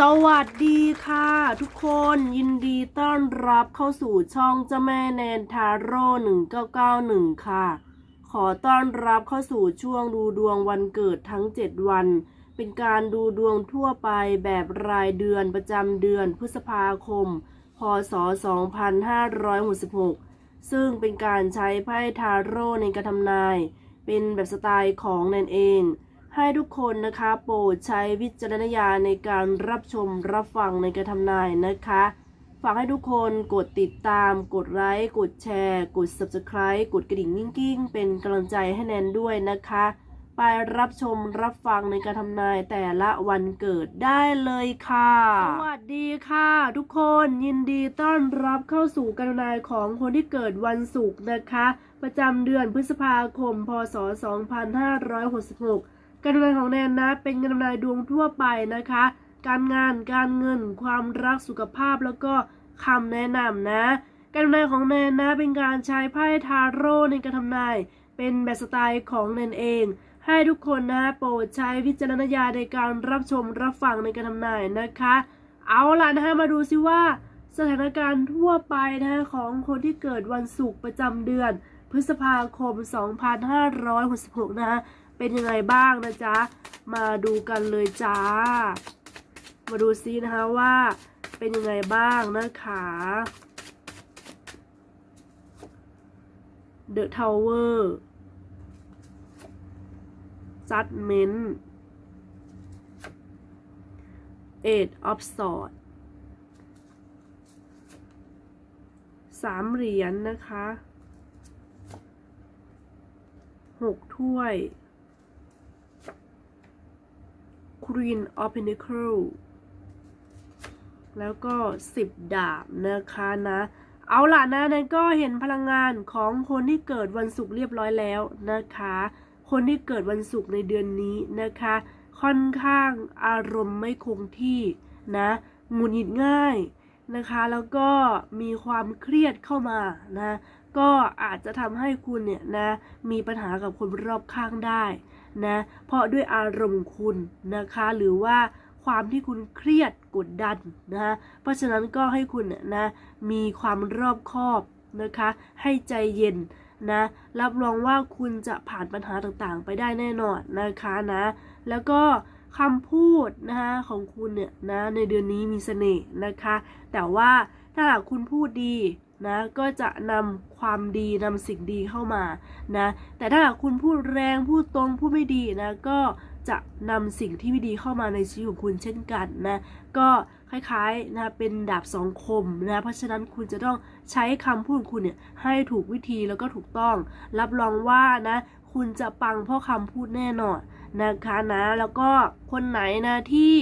สวัสดีค่ะ ทุกคนยินดีต้อนรับเข้าสู่ช่องเจ้าแม่แนนทาโร่1991ค่ะ ขอต้อนรับเข้าสู่ช่วงดูดวงวันเกิดทั้ง7วัน เป็นการดูดวงทั่วไปแบบรายเดือนประจำเดือนพฤษภาคม พศ 2566 ซึ่งเป็นการใช้ไพ่ทาโร่ในการทำนาย เป็นแบบสไตล์ของแนนเอง ให้ทุกคนนะคะโปรดใช้วิจารณญาณในการรับชมรับฟังในการทำนายนะคะฝากให้ทุกคนกดติดตาม กดไลค์กดแชร์ กด subscribe กดกระดิ่งกิ้งๆ เป็นกำลังใจให้แนนด้วยนะคะ ไปรับชมรับฟังในการทำนายแต่ละวันเกิดได้เลยค่ะ สวัสดีค่ะ ทุกคนยินดีต้อนรับเข้าสู่การทำนายของคนที่เกิดวันศุกร์นะคะ ประจำเดือนพฤษภาคม พศ 2566 การทำนายของแนนนะ เป็นการทำนายดวงทั่วไปนะคะ การงานการเงิน ความรักสุขภาพแล้วก็คำแนะนำนะ การทำนายของแนนนะเป็นการใช้ไพ่ทาโร่ในการทำนาย เป็นแบบสไตล์ของแนนเอง ให้ทุกคนนะโปรดใช้วิจารณญาณในการรับชมรับฟังในการทำนายนะคะ เอาล่ะนะคะมาดูซิว่า สถานการณ์ทั่วไปนะคะของคนที่เกิดวันศุกร์ประจำเดือน พฤษภาคม 2566 นะคะ เป็นยังไงบ้างนะจ๊ะ มาดูกันเลยจ้า มาดูซินะคะว่าเป็นยังไงบ้างนะคะ The Tower Judgment Eight of Swords สามเหรียญนนะคะหกถ้วย Queen of Pentacles แล้วก็สิบดาบนะคะนะ เอาล่ะนะนั่นก็เห็นพลังงานของคนที่เกิดวันศุกร์เรียบร้อยแล้วนะคะ คนที่เกิดวันศุกร์ในเดือนนี้นะคะ ค่อนข้างอารมณ์ไม่คงที่นะหงุดหงิดง่ายนะคะ แล้วก็มีความเครียดเข้ามานะ ก็อาจจะทำให้คุณเนี่ยนะมีปัญหากับคนรอบข้างได้นะเพราะด้วยอารมณ์คุณนะคะหรือว่าความที่คุณเครียดกดดันนะคะเพราะฉะนั้นก็ให้คุณเนี่ยนะมีความรอบคอบนะคะให้ใจเย็นนะรับรองว่าคุณจะผ่านปัญหาต่างๆ ไปได้แน่นอนนะคะนะแล้วก็คำพูดนะคะของคุณเนี่ยนะในเดือนนี้มีเสน่ห์นะคะ แต่ว่าถ้าหากคุณพูดดี นะก็จะนำความดีนำสิ่งดีเข้ามานะแต่ถ้าหากคุณพูดแรงพูดตรงพูดไม่ดีนะก็จะนำสิ่งที่ไม่ดีเข้ามาในชีวิตของคุณเช่นกันนะก็คล้ายๆนะเป็นดาบสองคมนะเพราะฉะนั้นคุณจะต้องใช้คำพูดของคุณเนี่ยให้ถูกวิธีแล้วก็ถูกต้อง รับรองว่านะคุณจะปังเพราะคำพูดแน่นอนนะคะนะแล้วก็คนไหนนะที่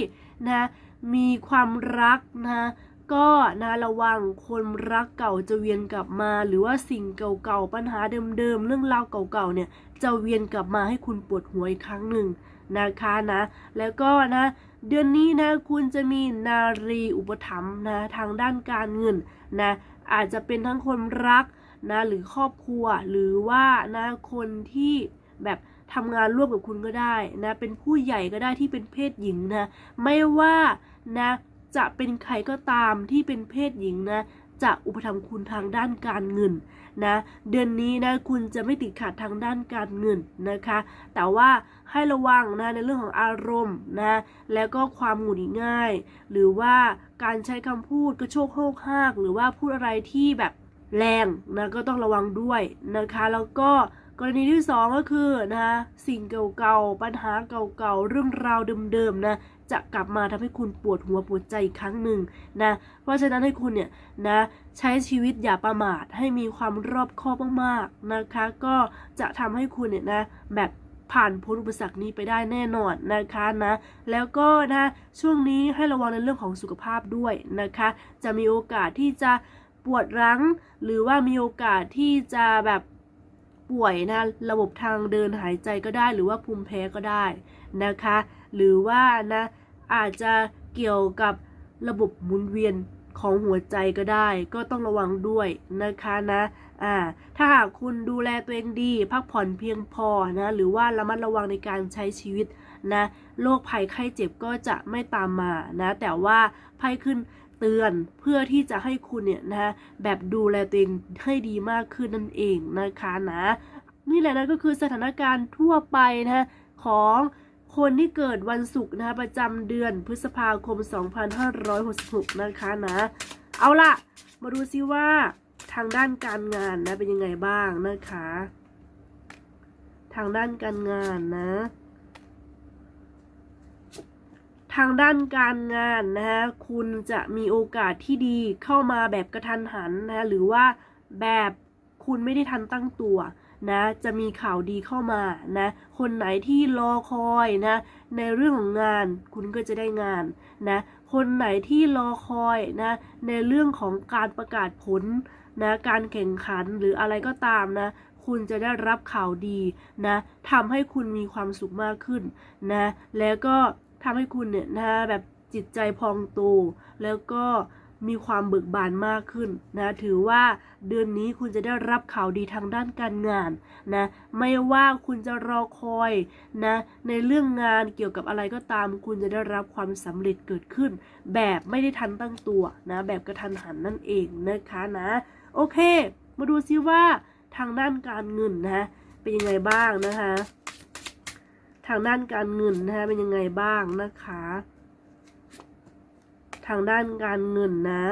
นะมีความรักนะ ก็นะระวังคนรักเก่าจะเวียนกลับมา หรือว่าสิ่งเก่าๆปัญหาเดิมๆเรื่องราวเก่าๆเนี่ยจะเวียนกลับมาให้คุณปวดหัวอีกครั้งหนึ่งนะคะนะ แล้วก็นะ เดือนนี้นะคุณจะมีนารีอุปถัมภ์นะทางด้านการเงินนะอาจจะเป็นทั้งคนรักนะหรือครอบครัวหรือว่านะคนที่แบบทำงานร่วมกับคุณก็ได้นะเป็นผู้ใหญ่ก็ได้ที่เป็นเพศหญิงนะไม่ว่านะ จะเป็นใครก็ตามที่เป็นเพศหญิงนะ จะอุปถัมภ์คุณทางด้านการเงินนะ เดือนนี้นะคุณจะไม่ติดขัดทางด้านการเงินนะคะ แต่ว่าให้ระวังนะในเรื่องของอารมณ์นะ แล้วก็ความหงุดหงิดง่าย หรือว่าการใช้คำพูดกระโชกโฮกฮากหรือว่าพูดอะไรที่แบบแรงนะก็ต้องระวังด้วยนะคะ แล้วก็กรณีที่สองก็คือนะสิ่งเก่าๆ ปัญหาเก่าๆ เรื่องราวเดิมๆนะ จะกลับมาทำให้คุณปวดหัวปวดใจอีกครั้งหนึ่งนะ เพราะฉะนั้นให้คุณเนี่ยนะใช้ชีวิตอย่าประมาทให้มีความรอบคอบมากๆนะคะ ก็จะทำให้คุณเนี่ยนะแบบผ่านพ้นอุปสรรคนี้ไปได้แน่นอนนะคะนะ แล้วก็นะช่วงนี้ให้ระวังในเรื่องของสุขภาพด้วยนะคะ จะมีโอกาสที่จะปวดรั้งหรือว่ามีโอกาสที่จะแบบป่วยนะระบบทางเดินหายใจก็ได้ หรือว่าภูมิแพ้ก็ได้นะคะ หรือว่านะอาจจะเกี่ยวกับระบบหมุนเวียนของหัวใจก็ได้ ก็ต้องระวังด้วยนะคะนะอ่าถ้าหากคุณดูแลตัวเองดี พักผ่อนเพียงพอนะหรือว่าระมัดระวังในการใช้ชีวิตนะโรคภัยไข้เจ็บก็จะไม่ตามมานะแต่ว่าไพ่ขึ้นเตือนเพื่อที่จะให้คุณเนี่ยนะแบบดูแลตัวเองให้ดีมากขึ้นนั่นเองนะคะนะนี่แหละนะก็คือสถานการณ์ทั่วไปนะของ คนที่เกิดวันศุกร์นะคะประจำเดือนพฤษภาคม 2566 นะคะนะ เอาล่ะ มาดูซิว่าทางด้านการงานนะเป็นยังไงบ้างนะคะ ทางด้านการงานนะ ทางด้านการงานนะคะคุณจะมีโอกาสที่ดีเข้ามาแบบกระทันหันนะหรือว่าแบบคุณไม่ได้ทันตั้งตัว นะจะมีข่าวดีเข้ามานะคนไหนที่รอคอยนะในเรื่องของงานคุณก็จะได้งานนะคนไหนที่รอคอยนะในเรื่องของการประกาศผลนะการแข่งขันหรืออะไรก็ตามนะคุณจะได้รับข่าวดีนะทำให้คุณมีความสุขมากขึ้นนะแล้วก็ทำให้คุณเนี่ยนะแบบจิตใจพองโตแล้วก็ มีความเบิกบานมากขึ้นนะถือว่าเดือนนี้คุณจะได้รับข่าวดีทางด้านการงานนะไม่ว่าคุณจะรอคอยนะในเรื่องงานเกี่ยวกับอะไรก็ตาม คุณจะได้รับความสำเร็จเกิดขึ้น แบบไม่ได้ทันตั้งตัวนะแบบกระทันหันนั่นเองนะคะนะโอเค มาดูซิว่าทางด้านการเงินนะเป็นยังไงบ้างนะคะ ทางด้านการเงินนะคะเป็นยังไงบ้างนะคะ ทางด้านการเงินนะ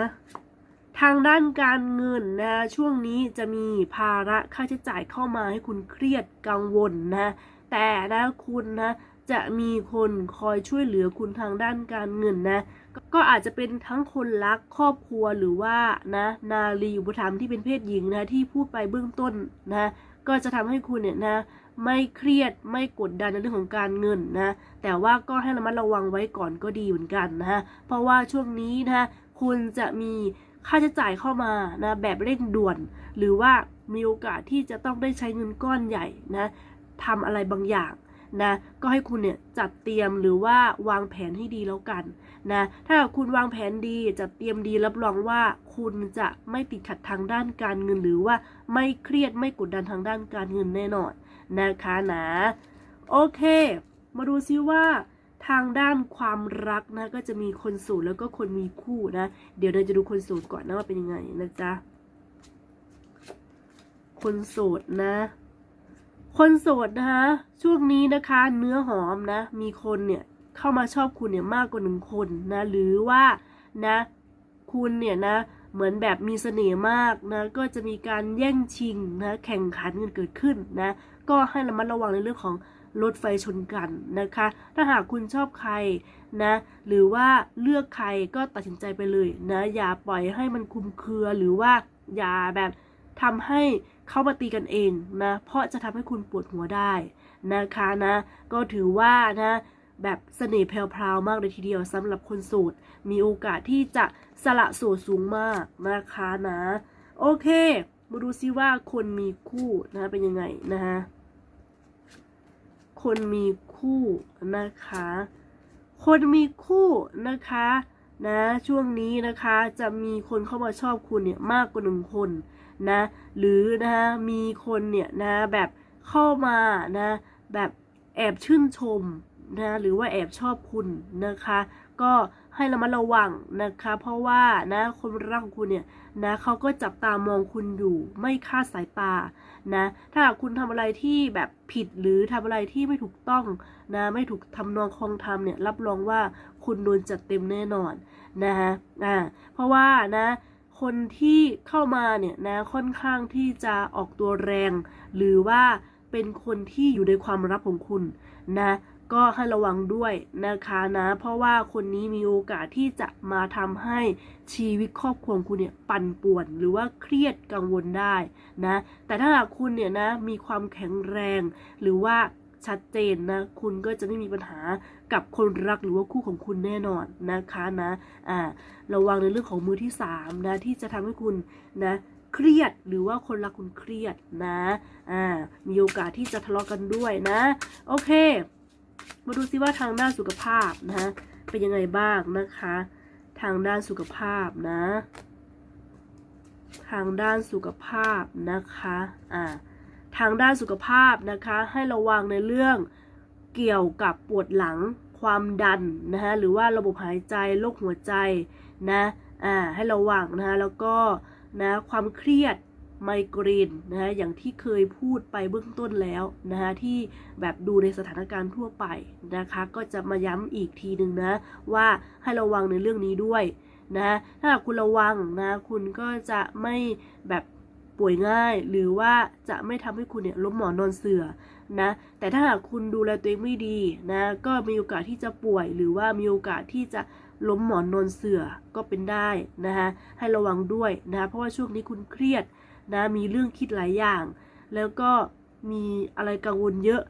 ทางด้านการเงินนะ ช่วงนี้จะมีภาระค่าใช้จ่ายเข้ามาให้คุณเครียดกังวลนะ แต่นะคุณนะจะมีคนคอยช่วยเหลือคุณทางด้านการเงินนะกก็อาจจะเป็นทั้งคนรักครอบครัวหรือว่านะนารีอุปถัมภ์ที่เป็นเพศหญิงนะที่พูดไปเบื้องต้นนะ ก็จะทำให้คุณเนี่ยนะ ไม่เครียดไม่กดดันในเรื่องของการเงินนะแต่ว่าก็ให้ระมัดระวังไว้ก่อนก็ดีเหมือนกันนะฮะเพราะว่าช่วงนี้นะคุณจะมีค่าใช้จ่ายเข้ามานะแบบเร่งด่วน หรือว่ามีโอกาสที่จะต้องได้ใช้เงินก้อนใหญ่นะทำอะไรบางอย่างนะก็ให้คุณเนี่ยจัดเตรียมหรือว่าวางแผนให้ดีแล้วกันนะถ้าคุณวางแผนดีจัดเตรียมดีรับรองว่าคุณจะไม่ติดขัดทางด้านการเงิน หรือว่าไม่เครียดไม่กดดันทางด้านการเงินแน่นอน นะคะนะโอเค มาดูซิว่าทางด้านความรักนะก็จะมีคนโสดแล้วก็คนมีคู่นะ เดี๋ยวเราจะดูคนโสดก่อนนะว่าเป็นยังไงนะจ๊ะคนโสดนะ คนโสดนะคะช่วงนี้นะคะเนื้อหอมนะ มีคนเนี่ยเข้ามาชอบคุณเนี่ยมากกว่าหนึ่งคนนะ หรือว่านะ คุณเนี่ยนะ เหมือนแบบมีเสน่ห์มากนะก็จะมีการแย่งชิงนะแข่งขันกันเกิดขึ้นนะก็ให้ระมัดระวังในเรื่องของรถไฟชนกันนะคะ ถ้าหากคุณชอบใครนะ หรือว่าเลือกใครก็ตัดสินใจไปเลยนะ อย่าปล่อยให้มันคุมเครือ หรือว่าอย่าแบบทำให้เข้ามาตีกันเองนะ เพราะจะทำให้คุณปวดหัวได้นะคะนะ ก็ถือว่านะ แบบเสน่ห์แพรวๆมากเลยทีเดียวสำหรับคนโสด มีโอกาสที่จะ สละโสดสูงมากนะคะนะ โอเค มาดูซิว่าคนมีคู่นะเป็นยังไงนะฮะคนมีคู่นะคะ คนมีคู่นะคะนะช่วงนี้นะคะจะมีคนเข้ามาชอบคุณเนี่ยมากกว่าหนึ่งคนนะหรือนะคะมีคนเนี่ยนะแบบเข้ามานะแบบแอบชื่นชมนะหรือว่าแอบชอบคุณนะคะ ก็ ให้ระมัดระวังนะคะ เพราะว่านะคนรักของคุณเนี่ยนะเขาก็จับตามองคุณอยู่ ไม่คาดสายตานะถ้าหากคุณทำอะไรที่แบบผิดหรือทำอะไรที่ไม่ถูกต้องนะไม่ถูกทำนองคลองธรรมเนี่ยรับรองว่าคุณโดนจัดเต็มแน่นอนนะฮะอ่าเพราะว่านะคนที่เข้ามาเนี่ยนะค่อนข้างที่จะออกตัวแรง หรือว่าเป็นคนที่อยู่ในความลับของคุณนะ ก็ให้ระวังด้วยนะคะนะ เพราะว่าคนนี้มีโอกาสที่จะมาทำให้ชีวิตครอบครัวคุณเนี่ยปั่นป่วน หรือว่าเครียดกังวลได้นะ แต่ถ้าหากคุณเนี่ยนะมีความแข็งแรง หรือว่าชัดเจนนะ คุณก็จะไม่มีปัญหากับคนรักหรือว่าคู่ของคุณแน่นอนนะคะนะอ่าระวังในเรื่องของมือที่สามนะที่จะทำให้คุณนะเครียดหรือว่าคนรักคุณเครียดนะอ่ามีโอกาสที่จะทะเลาะกันด้วยนะ โอเค มาดูซิว่าทางด้านสุขภาพนะฮะเป็นยังไงบ้างนะคะ ทางด้านสุขภาพนะ ทางด้านสุขภาพนะคะอ่าทางด้านสุขภาพนะคะให้ระวังในเรื่องเกี่ยวกับปวดหลังความดันนะคะหรือว่าระบบหายใจโรคหัวใจนะอ่าให้ระวังนะคะแล้วก็นะความเครียด ไมเกรนนะคะอย่างที่เคยพูดไปเบื้องต้นแล้วนะคะที่แบบดูในสถานการณ์ทั่วไปนะคะ ก็จะมาย้ำอีกทีหนึ่งนะว่าให้ระวังในเรื่องนี้ด้วยนะถ้าหากคุณระวังนะคุณก็จะไม่แบบป่วยง่าย หรือว่าจะไม่ทำให้คุณเนี่ยล้มหมอนนอนเสือนะแต่ถ้าหากคุณดูแลตัวเองไม่ดีนะก็มีโอกาสที่จะป่วย หรือว่ามีโอกาสที่จะล้มหมอนนอนเสือก็เป็นได้นะคะให้ระวังด้วยนะคะเพราะว่าช่วงนี้คุณเครียด นะมีเรื่องคิดหลายอย่าง แล้วก็มีอะไรกังวลเยอะ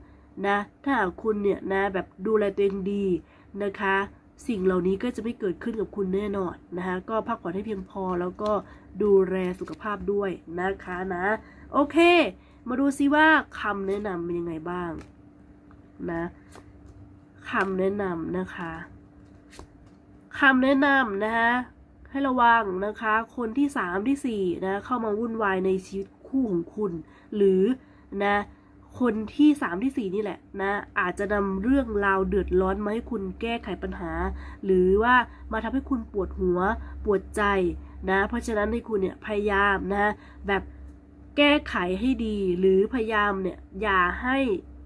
นะถ้าหากคุณเนี่ยนะแบบดูแลตัวเองดีนะคะ สิ่งเหล่านี้ก็จะไม่เกิดขึ้นกับคุณแน่นอนนะคะก็พักผ่อนให้เพียงพอแล้วก็ดูแลสุขภาพด้วยนะคะนะโอเค มาดูซิว่าคำแนะนำเป็นยังไงบ้างนะคำแนะนำนะคะคำแนะนำนะคะ ให้ระวังนะคะ คนที่สามที่สี่นะ เข้ามาวุ่นวายในชีวิตคู่ของคุณ หรือนะคนที่สามที่สี่นี่แหละนะ อาจจะนำเรื่องราวเดือดร้อนมาให้คุณแก้ไขปัญหา หรือว่ามาทำให้คุณปวดหัวปวดใจนะ เพราะฉะนั้นให้คุณเนี่ยพยายามนะแบบแก้ไขให้ดีหรือพยายามเนี่ยอย่าให้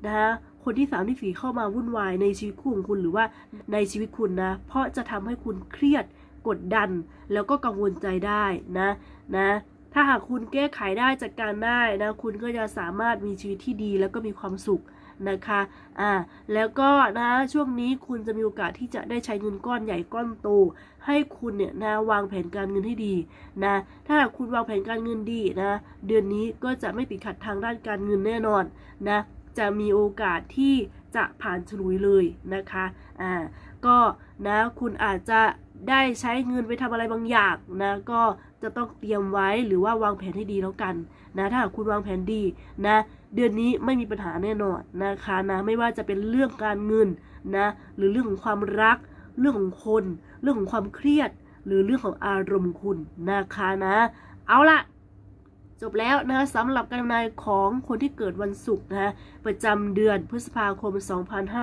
นะคะคนที่สามที่สี่เข้ามาวุ่นวายในชีวิตคู่ของคุณหรือว่าในชีวิตคุณนะ เพราะจะทำให้คุณเครียด กดดัน แล้วก็กังวลใจได้นะนะถ้าหากคุณแก้ไขได้จัดการได้นะคุณก็จะสามารถมีชีวิตที่ดีแล้วก็มีความสุขนะคะอ่าแล้วก็นะช่วงนี้คุณจะมีโอกาสที่จะได้ใช้เงินก้อนใหญ่ก้อนโต ให้คุณเนี่ยนะวางแผนการเงินให้ดีนะถ้าหากคุณวางแผนการเงินดีนะเดือนนี้ก็จะไม่ติดขัดทางด้านการเงินแน่นอนนะจะมีโอกาสที่จะผ่านฉลุยเลยนะคะอ่าก็นะคุณอาจจะ ได้ใช้เงินไปทำอะไรบางอย่างนะก็จะต้องเตรียมไว้หรือว่าวางแผนให้ดีแล้วกันนะถ้าหากคุณวางแผนดีนะเดือนนี้ไม่มีปัญหาแน่นอนนะคะนะไม่ว่าจะเป็นเรื่องการเงินนะหรือเรื่องของความรัก เรื่องของคน เรื่องของความเครียด หรือเรื่องของอารมณ์คุณนะคะนะ เอาละ จบแล้วนะคะสำหรับการทำนายของคนที่เกิดวันศุกร์นะฮะประจำเดือนพฤษภาคม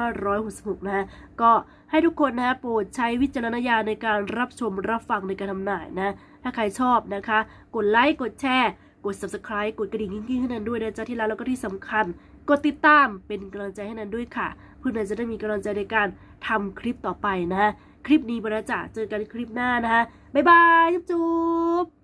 2566 นะฮะก็ให้ทุกคนนะฮะโปรดใช้วิจารณญาณในการรับชมรับฟังในการทำนายนะถ้าใครชอบนะคะ กดไลค์กดแชร์ กด subscribe กดกระดิ่งกิ้งๆให้นันด้วยนะจ๊ะที่รักแล้วก็ที่สำคัญ กดติดตามเป็นกำลังใจให้นันด้วยค่ะ เพื่อนันจะได้มีกำลังใจในการทำคลิปต่อไปนะฮะคลิปนี้บรรจาเจอกันคลิปหน้านะฮะบ๊ายบายจุ๊บ